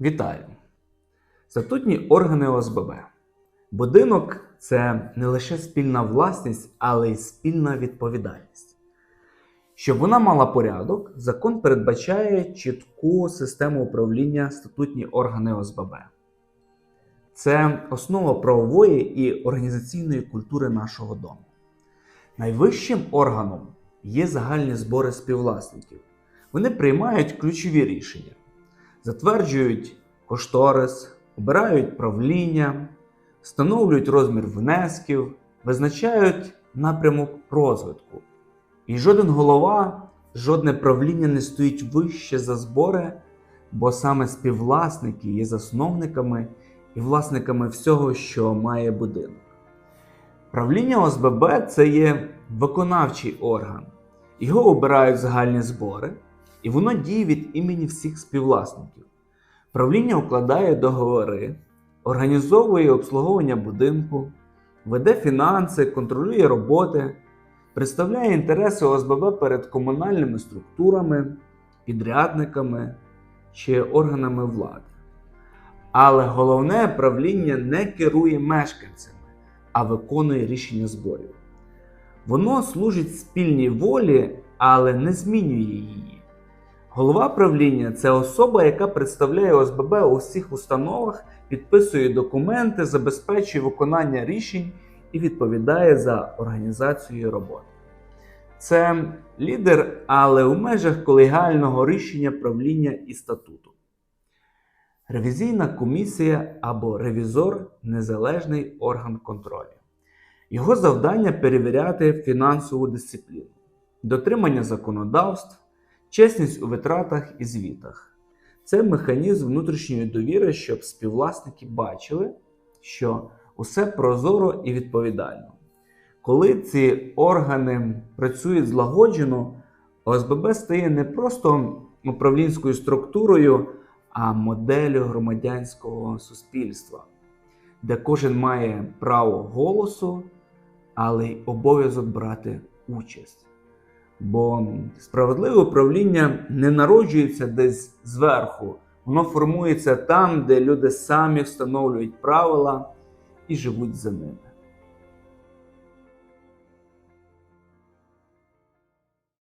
Вітаю! Статутні органи ОСББ. Будинок це не лише спільна власність, але й спільна відповідальність. Щоб вона мала порядок, закон передбачає чітку систему управління статутні органи ОСББ. Це основа правової і організаційної культури нашого дому. Найвищим органом є загальні збори співвласників. Вони приймають ключові рішення, затверджують кошторис, обирають правління, встановлюють розмір внесків, визначають напрямок розвитку. І жоден голова, жодне правління не стоїть вище за збори, бо саме співвласники є засновниками і власниками всього, що має будинок. Правління ОСББ це є виконавчий орган. Його обирають загальні збори, і воно діє від імені всіх співвласників. Правління укладає договори, організовує обслуговування будинку, веде фінанси, контролює роботи, представляє інтереси ОСББ перед комунальними структурами, підрядниками чи органами влади. Але головне правління не керує мешканцями, а виконує рішення зборів. Воно служить спільній волі, але не змінює її. Голова правління це особа, яка представляє ОСББ у всіх установах, підписує документи, забезпечує виконання рішень і відповідає за організацію роботи. Це лідер, але у межах колегіального рішення правління і статуту. Ревізійна комісія або ревізор незалежний орган контролю. Його завдання перевіряти фінансову дисципліну, дотримання законодавств, чесність у витратах і звітах. Це механізм внутрішньої довіри, щоб співвласники бачили, що усе прозоро і відповідально. Коли ці органи працюють злагоджено, ОСББ стає не просто управлінською структурою, а моделлю громадянського суспільства, де кожен має право голосу, але й обов'язок брати участь. Бо справедливе управління не народжується десь зверху, воно формується там, де люди самі встановлюють правила і живуть за ними.